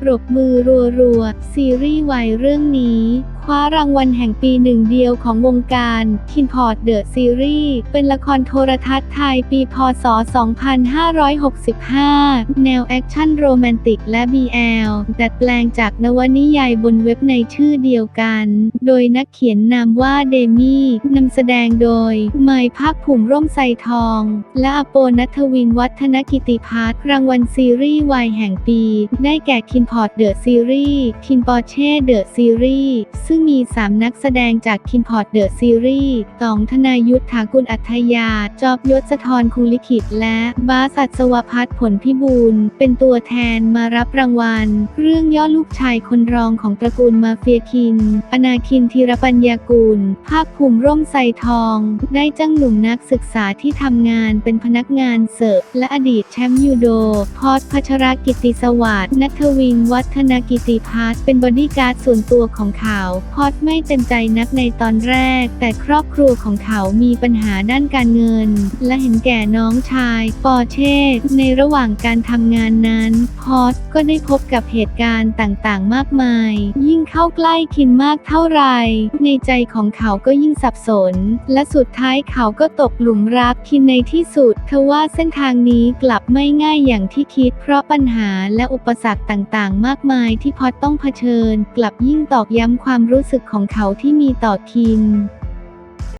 ปรบมือรัวๆ ซีรีส์วายเรื่องนี้ ว้ารางวัลแห่งปีหนึ่งเดียวของวงการ คินพอร์ตเดอะซีรีส์เป็นละครโทรทัศน์ไทยปีพศ 2565 แนวแอคชั่นโรแมนติกและ BL ดัดแปลงจากนวนิยายบนเว็บในชื่อเดียวกัน โดยนักเขียนนามว่าเดมี่นำแสดงโดย ไมค์ภาคภูมิร่มไซทอง และอโปนัทวินวัฒนกิติพัฒน์รางวัลซีรีส์วายแห่งปี ได้แก่คินพอร์ตเดอะซีรีส์คินปอเช่เดอะซีรีส์ซึ่งมี 3 นักแสดงจากคินพอร์ตเดอะซีรีส์ตองธนายุทธถากุลอัธยา จอบยศธรคุลิขิต และบาสัตสวพัฒน์ผลพิบูล เป็นตัวแทนมารับรางวัล เรื่องย่อลูกชายคนรองของตระกูลมาเฟียคิน อนาคินธีรปัญญากุลภาคภูมิร่มไซทอง ได้จ้างหนุ่มนักศึกษาที่ทำงานเป็นพนักงานเสิร์ฟและอดีตแชมป์ยูโด พอสพัชรกิติสวัสดิ์นัทวิน วัฒนกิติพัฒน์เป็นบอดี้การ์ดส่วนตัวของเขาพอสไม่เต็มใจนักในตอนแรก แต่ครอบครัวของเขามีปัญหาด้านการเงิน และเห็นแก่น้องชาย ปอเช่ ในระหว่างการทำงานนั้นพอสก็ได้พบกับเหตุการณ์ต่างๆ มากมาย ยิ่งเข้าใกล้คินมากเท่าไหร่ ในใจของเขาก็ยิ่งสับสน และสุดท้ายเขาก็ตกหลุมรักคินในที่สุดทว่าเส้นทางนี้กลับไม่ง่ายอย่างที่คิด เพราะปัญหาและอุปสรรคต่างๆ มากมายที่พอสต้องเผชิญ กลับยิ่งตอกย้ำความรู้สึกของเขาที่มีต่อคิม